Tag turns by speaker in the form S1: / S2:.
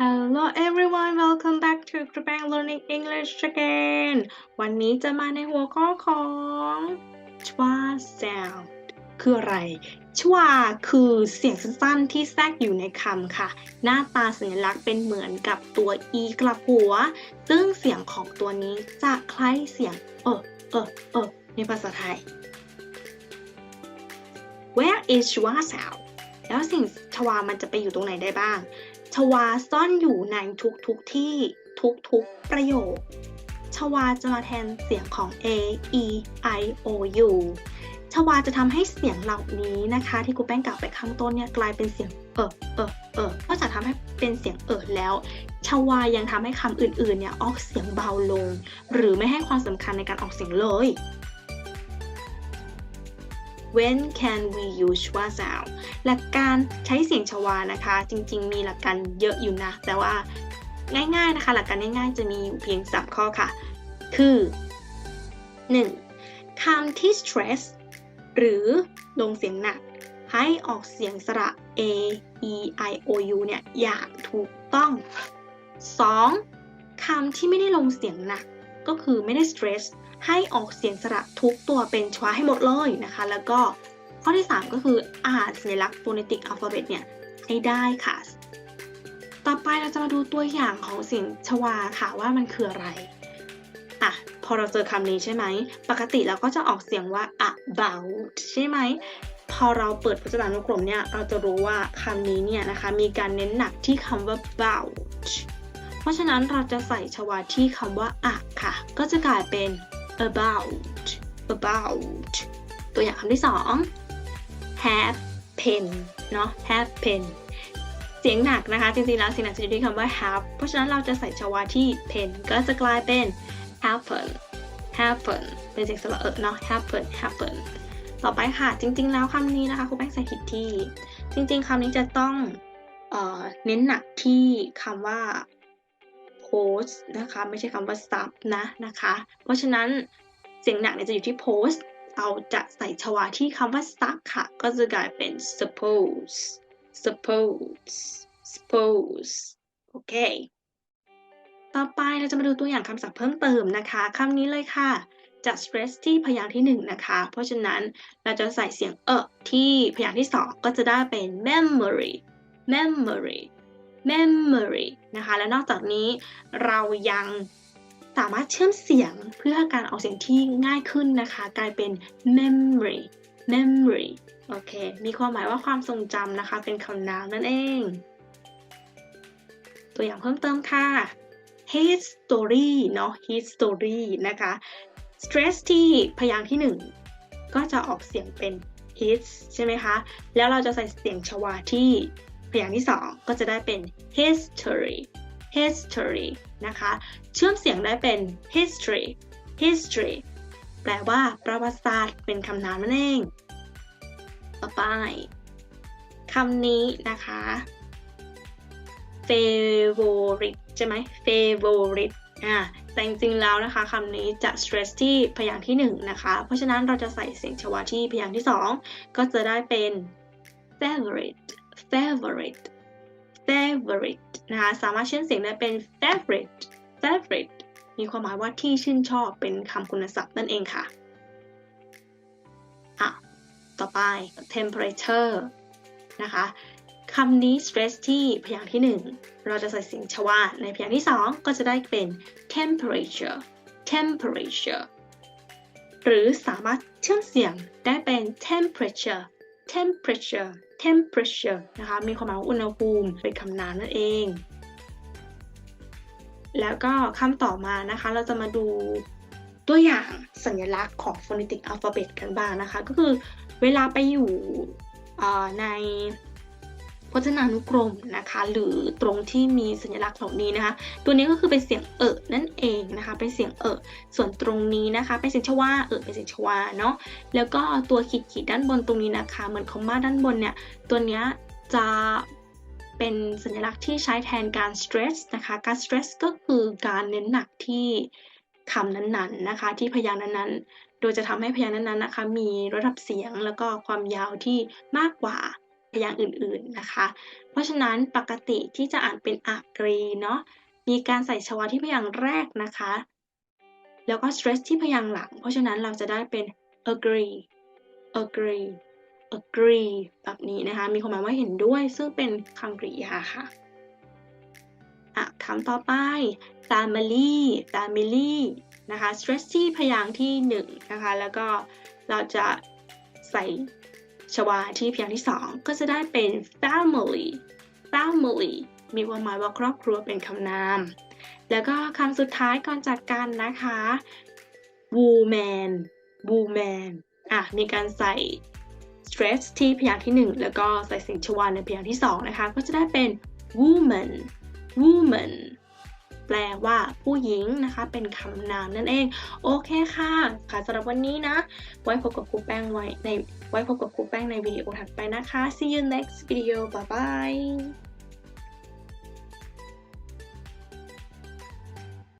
S1: Hello everyone welcome back to g r u p a n g Learning English again วันนี้จะมาในหัวข้อของชวา sound คืออะไรชวาคือเสียงสั้นๆที่แทรกอยู่ในคำค่ะ หน้าตาสัญลักษณ์เป็นเหมือนกับตัว e กลับหัว ซึ่งเสียงของตัวนี้จะคล้ายเสียง เออเออเออในภาษาไทย Where is ชวา sound แล้วสิ่งชวามันจะไปอยู่ตรงไหนได้บ้าง ชวาซ่อนอยู่ในทุกๆทที่ทุกๆประโยค ชวาจะมาแทนเสียงของ a e i o u ชวาจะทำให้เสียงเหล่านี้นะคะ ที่ครูแป้งกล่าวไปข้างต้นเนี่ยกลายเป็นเสียงเออเออเออนอกจากทำให้เป็นเสียงเออแล้ว ชวายังทำให้คำอื่นๆเนี่ยออกเสียงเบาลง หรือไม่ให้ความสำคัญในการออกเสียงเลย When can we use ชวา sound หลักการใช้เสียงชวานะคะ จริงๆ มีหลักการเยอะอยู่นะ แต่ว่าง่ายๆนะคะ หลักการง่ายๆ จะมีอยู่เพียง 3 ข้อค่ะ คือ 1. คำที่ stress หรือลงเสียงหนัก ให้ออกเสียงสระ a e i o u เนี่ย อย่างถูกต้อง 2. คำที่ไม่ได้ลงเสียงหนัก ก็คือไม่ได้ stress ให้ออกเสียงสระทุกตัวเป็นชวาให้หมดเลยนะคะ แล้วก็ข้อที่ 3 ก็คืออ่านสัญลักษณ์ phonetic alphabet เนี่ยให้ได้ค่ะ ต่อไปเราจะมาดูตัวอย่างของเสียงชวาค่ะว่ามันคืออะไรอะพอเราเจอคำนี้ใช่ไหม ปกติเราก็จะออกเสียงว่า about ใช่ไหม พอเราเปิดพจนานุกรมเนี่ย เราจะรู้ว่าคำนี้เนี่ยนะคะ มีการเน้นหนักที่คำว่า about ราะฉะนั้นเราจะใส่ชวาที่คำว่าอะค่ะ ก็จะกลายเป็น about about ตัวอย่างคำที่สอง have pen เนาะ have pen เสียงหนักนะคะ จริงๆแล้วเสียงหนักจะอยู่ที่คำว่า have เพราะฉะนั้นเราจะใส่ชวาที่ pen ก็จะกลายเป็น happen happen เป็นเสียงสระเอะเนาะ happen happen ต่อไปค่ะ จริง ๆ แล้วคำนี้นะคะครูแป้งใส่ผิดที่ จริง ๆคำนี้จะต้องเออเน้นหนักที่คำว่า post นะคะ ไม่ใช่คำว่า stop นะนะคะ เพราะฉะนั้นเสียงหนักเนี่ยจะอยู่ที่ post เราจะใส่ชวาที่คำว่า stuck ค่ะ ก็จะกลายเป็น suppose suppose suppose โอเค ต่อไปเราจะมาดูตัวอย่างคำศัพท์เพิ่มเติมนะคะคำนี้เลยค่ะจะ stress ที่พยางค์ที่ 1 นะคะ เพราะฉะนั้นเราจะใส่เสียงเออที่พยางค์ที่ 2 ก็จะได้เป็น memory memory memory นะคะ และนอกจากนี้เรายังสามารถเชื่อมเสียงเพื่อการออกเสียงที่ง่ายขึ้นนะคะ กลายเป็น memory memory โอเค มีความหมายว่าความทรงจำนะคะ เป็นคำนามนั่นเอง ตัวอย่างเพิ่มเติมค่ะ history เนาะ history นะคะ stress ที่พยางค์ที่ 1 ก็จะออกเสียงเป็น his ใช่ไหมคะ แล้วเราจะใส่เสียงชวาที่ พยางค์ที่ 2 ก็จะได้เป็น history history นะคะ เชื่อมเสียงได้เป็น history history แปลว่าประวัติศาสตร์เป็นคำนามนั่นเอง ต่อไปคำนี้นะคะ favorite ใช่ไหม favorite อ่าแต่จริงๆแล้วนะคะคำนี้จะ stress ที่พยางค์ที่ 1 นะคะ เพราะฉะนั้นเราจะใส่เสียงชวาที่พยางค์ที่ 2 ก็จะได้เป็น favorite favorite favorite นะคะสามารถเชื่อมเสียงได้เป็น favorite favorite มีความหมายว่าที่ชื่นชอบเป็นคำคุณศัพท์นั่นเองค่ะอะต่อไป temperature นะคะคำนี้ stress ที่พยางค์ที่ 1 เราจะใส่เสียงชวาในพยางค์ที่ 2 ก็จะได้เป็น temperature temperature หรือสามารถเชื่อมเสียงได้เป็น temperature temperature temperature นะคะมีความหมายว่าอุณหภูมิเป็นคำนามนั่นเอง แล้วก็คำต่อมานะคะ เราจะมาดูตัวอย่างสัญลักษณ์ของ phonetic alphabet กันบ้างนะคะ ก็คือเวลาไปอยู่ใน พจนานุกรมนะคะ หรือตรงที่มีสัญลักษณ์เหล่านี้นะคะ ตัวนี้ก็คือเป็นเสียงเออนั่นเองนะคะ เป็นเสียงเออส่วนตรงนี้นะคะ เป็นเสียงชวาเออเป็นเสียงชวาเนาะแล้วก็ตัวขีดขีดด้านบนตรงนี้นะคะ เหมือนคอมมาด้านบนเนี่ย ตัวเนี้ยจะเป็นสัญลักษณ์ที่ใช้แทนการ stress นะคะ การ stress ก็คือการเน้นหนักที่คำนั้นๆนะคะ ที่พยางค์นั้นๆ โดยจะทำให้พยางค์นั้นๆนะคะ มีระดับเสียงแล้วก็ความยาวที่มากกว่า พยางอื่นๆนะคะ เพราะฉะนั้นปกติที่จะอ่านเป็น agree เนาะ มีการใส่ชวาที่พยางค์แรกนะคะ แล้วก็ stress ที่พยางค์หลัง เพราะฉะนั้นเราจะได้เป็น agree agree agree แบบนี้นะคะ มีความหมายว่าเห็นด้วย ซึ่งเป็นคำกริยาค่ะอะคำต่อไป family family นะคะ stress ที่พยางค์ที่หนึ่งนะคะ แล้วก็เราจะใส่ ชวาที่เพียงที่สองก็จะได้เป็น family family มีความหมายว่าครอบครัวเป็นคำนาม แล้วก็คำสุดท้ายก่อนจากกันนะคะ woman woman อะ มีการใส่ stress ที่พยางค์ที่หนึ่งแล้วก็ใส่เสียงชวาในพยางค์ที่สองนะคะ ก็จะได้เป็น woman woman แปลว่าผู้หญิงนะคะ เป็นคำนามนั่นเอง โอเคค่ะ ค่ะสำหรับวันนี้นะ ไว้พบกับครูแป้งไว้ในไว้พบกับครูแป้งในวิดีโอถัดไปนะคะ see you next video bye bye